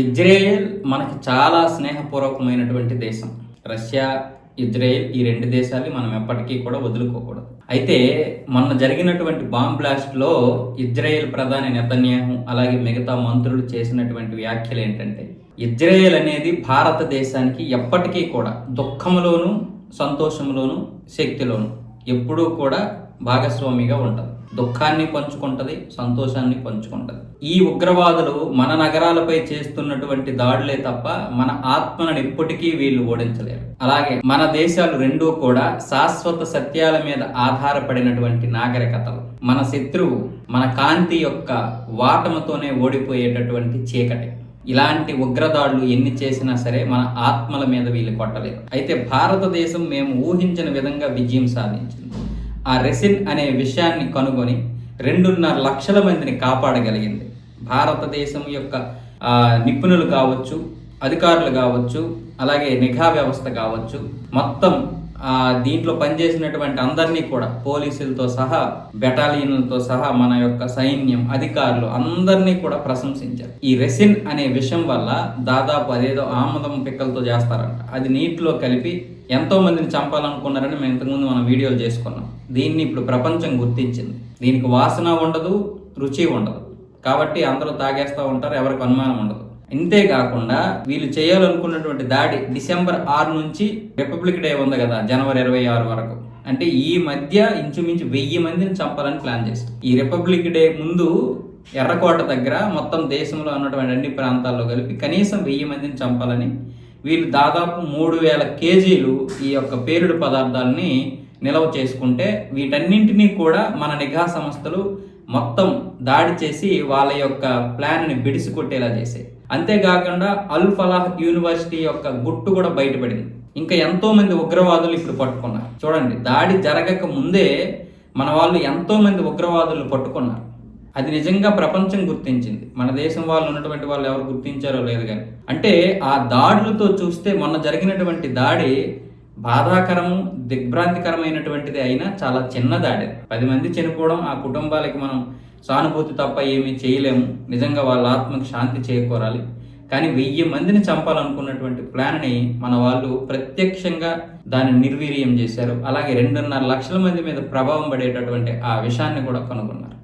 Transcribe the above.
Israel మనకి చాలా స్నేహపూర్వకమైనటువంటి దేశం. రష్యా ఇజ్రాయెల్ ఈ రెండు దేశాలు మనం ఎప్పటికీ కూడా వదులుకోకూడదు. అయితే మొన్న జరిగినటువంటి బాంబ్ బ్లాస్ట్లో ఇజ్రాయెల్ ప్రధాని నెతన్యాహు అలాగే మిగతా మంత్రులు చేసినటువంటి వ్యాఖ్యలు ఏంటంటే ఇజ్రాయెల్ అనేది భారతదేశానికి ఎప్పటికీ కూడా దుఃఖంలోను సంతోషంలోను శక్తిలోను ఎప్పుడూ కూడా భాగస్వామిగా ఉంటుంది దుఃఖాన్ని పంచుకుంటది సంతోషాన్ని పంచుకుంటది. ఈ ఉగ్రవాదులు మన నగరాలపై చేస్తున్నటువంటి దాడులే తప్ప మన ఆత్మలను ఎప్పటికీ వీళ్ళు ఓడించలేరు. అలాగే మన దేశాలు రెండూ కూడా శాశ్వత సత్యాల మీద ఆధారపడినటువంటి నాగరికతలు. మన శత్రువు మన కాంతి యొక్క వాటముతోనే ఓడిపోయేటటువంటి చీకటి. ఇలాంటి ఉగ్రదాడులు ఎన్ని చేసినా సరే మన ఆత్మల మీద వీళ్ళు కొట్టలేరు అయితే భారతదేశం మేము ఊహించిన విధంగా విజయం సాధించింది. ఆ రెసిన్ అనే విషయాన్ని కనుగొని రెండున్నర లక్షల మందిని కాపాడగలిగింది. భారతదేశం యొక్క నిపుణులు కావచ్చు అధికారులు కావచ్చు అలాగే నిఘా వ్యవస్థ కావచ్చు మొత్తం దీంట్లో పనిచేసినటువంటి అందరినీ కూడా పోలీసులతో సహా బెటాలియన్లతో సహా మన యొక్క సైన్యం అధికారులు అందరినీ కూడా ప్రశంసించారు. ఈ రెసిన్ అనే విషయం వల్ల దాదాపు అదేదో ఆమదం పిక్కలతో చేస్తారంట. అది నీటిలో కలిపి ఎంతో మందిని చంపాలనుకున్నారని మేము ఇంతకుముందు మనం వీడియోలు చేసుకున్నాం. దీన్ని ఇప్పుడు ప్రపంచం గుర్తించింది. దీనికి వాసన ఉండదు రుచి ఉండదు. కాబట్టి అందరూ తాగేస్తూ ఉంటారు ఎవరికి అనుమానం ఉండదు. ఇంతేకాకుండా వీళ్ళు చేయాలనుకున్నటువంటి దాడి డిసెంబర్ ఆరు నుంచి రిపబ్లిక్ డే ఉంది కదా జనవరి ఇరవై ఆరు వరకు. అంటే ఈ మధ్య ఇంచుమించు వెయ్యి మందిని చంపాలని ప్లాన్ చేస్తారు ఈ రిపబ్లిక్ డే ముందు ఎర్రకోట దగ్గర మొత్తం దేశంలో ఉన్నటువంటి అన్ని ప్రాంతాల్లో కలిపి కనీసం వెయ్యి మందిని చంపాలని వీళ్ళు దాదాపు మూడు వేల కేజీలు ఈ యొక్క పేరుడు పదార్థాలని నిల్వ చేసుకుంటే వీటన్నింటినీ కూడా మన నిఘా సంస్థలు మొత్తం దాడి చేసి వాళ్ళ యొక్క ప్లాన్ని బిడిసి కొట్టేలా చేసాయి అంతేకాకుండా అల్ ఫలాహ్ యూనివర్సిటీ యొక్క గుట్టు కూడా బయటపడింది. ఇంకా ఎంతో మంది ఉగ్రవాదులు ఇప్పుడు పట్టుకున్నారు. చూడండి దాడి జరగక ముందే మన వాళ్ళు ఎంతో మంది ఉగ్రవాదులు పట్టుకున్నారు. అది నిజంగా ప్రపంచం గుర్తించింది. మన దేశం వాళ్ళు ఉన్నటువంటి వాళ్ళు ఎవరు గుర్తించారో లేదు కానీ. అంటే ఆ దాడులతో చూస్తే మొన్న జరిగినటువంటి దాడి బాధాకరము దిగ్భ్రాంతికరమైనటువంటిది అయినా చాలా చిన్న దాడి. పది మంది చనిపోవడం ఆ కుటుంబాలకి మనం సానుభూతి తప్ప ఏమీ చేయలేము. నిజంగా వాళ్ళ ఆత్మకు శాంతి చేకూరాలి. కానీ వెయ్యి మందిని చంపాలనుకున్నటువంటి ప్లాన్ని మన వాళ్ళు ప్రత్యక్షంగా దాన్ని నిర్వీర్యం చేశారు. అలాగే రెండున్నర లక్షల మంది మీద ప్రభావం పడేటటువంటి ఆ విషయాన్ని కూడా కనుగొన్నారు.